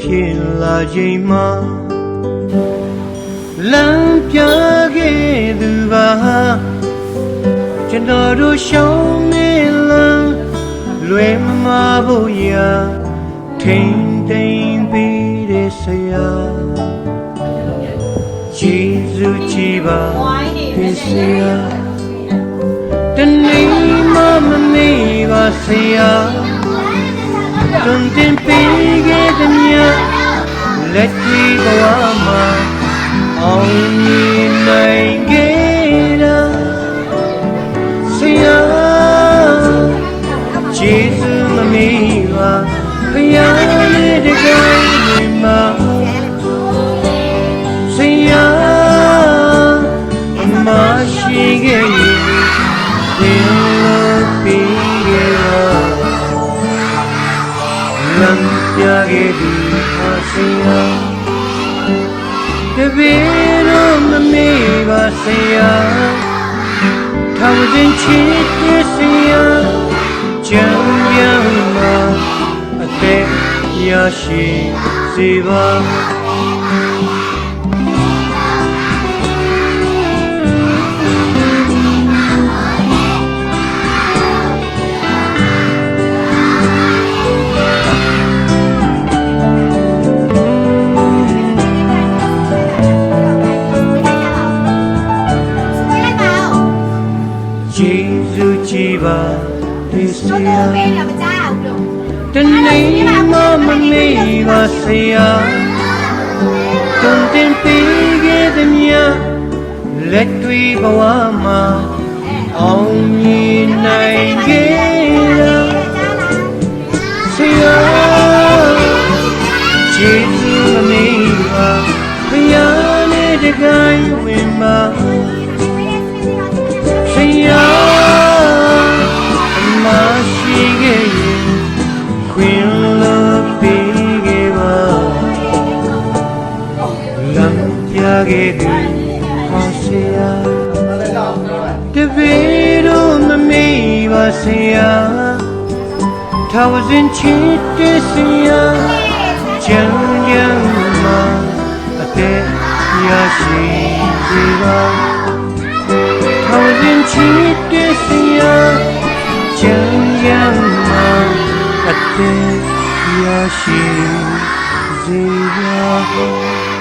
ဖြစ်လာချိန်မှာလမ်းပြခဲ့သူပါကျွန်တော်တို့ရှောင်းနေလမ်းလွယ်မမဖို့ရာထိန်တိန်ပြီးတဲ့ဆရာဂျေဇုကြည်ပါဝိုင်းနေဒီဖြစ်ဆနေရာတနေ့မှမမေ့ပါဆရာတွင်တ ဘဝမှာအောင်မြင်နိုင်ခဲ့တာဆရာဂျေဇုမမေ့ပါဘုရားရဲ့တကယ်ဒီမှာဆရာအမရှိခဲ့ရင်သင်လို့ပြီးခဲ့တော့လမ်းပြခဲ့ဒီပါစရာ တပည့်တော်မမေ့ပါစရာထောင်စဉ်ချစ်တဲ့စရာကြံပြန်မှာအသက်ရရှိစေပါ ကျေးဇူးကြည်ပါဒီစတို့ရာတို့ပေးတယ်မကြားဘူးလို့တနေ့မှမမေ့ပါဆရာတွင်တင်ပေးခဲ့သည်မြတ်လက်တွေဘဝမှာအောင်မြင်နိုင်ခဲ့တာဆရာကျေးဇူးမမေ့ပါဘုရားနဲ့တကိုင်းဝင်ပါ ခဲ့သူဟောဆရာတပည့်တို့မမေ့ပါဆရာထာဝစဉ်ချစ်တဲ့ဆရာချမ်းချမ်းမှာအသက်ရရှိစေပါထောင်ရင်ချစ်တဲ့ဆရာချမ်းရမှာအသေးရရှိစေပါ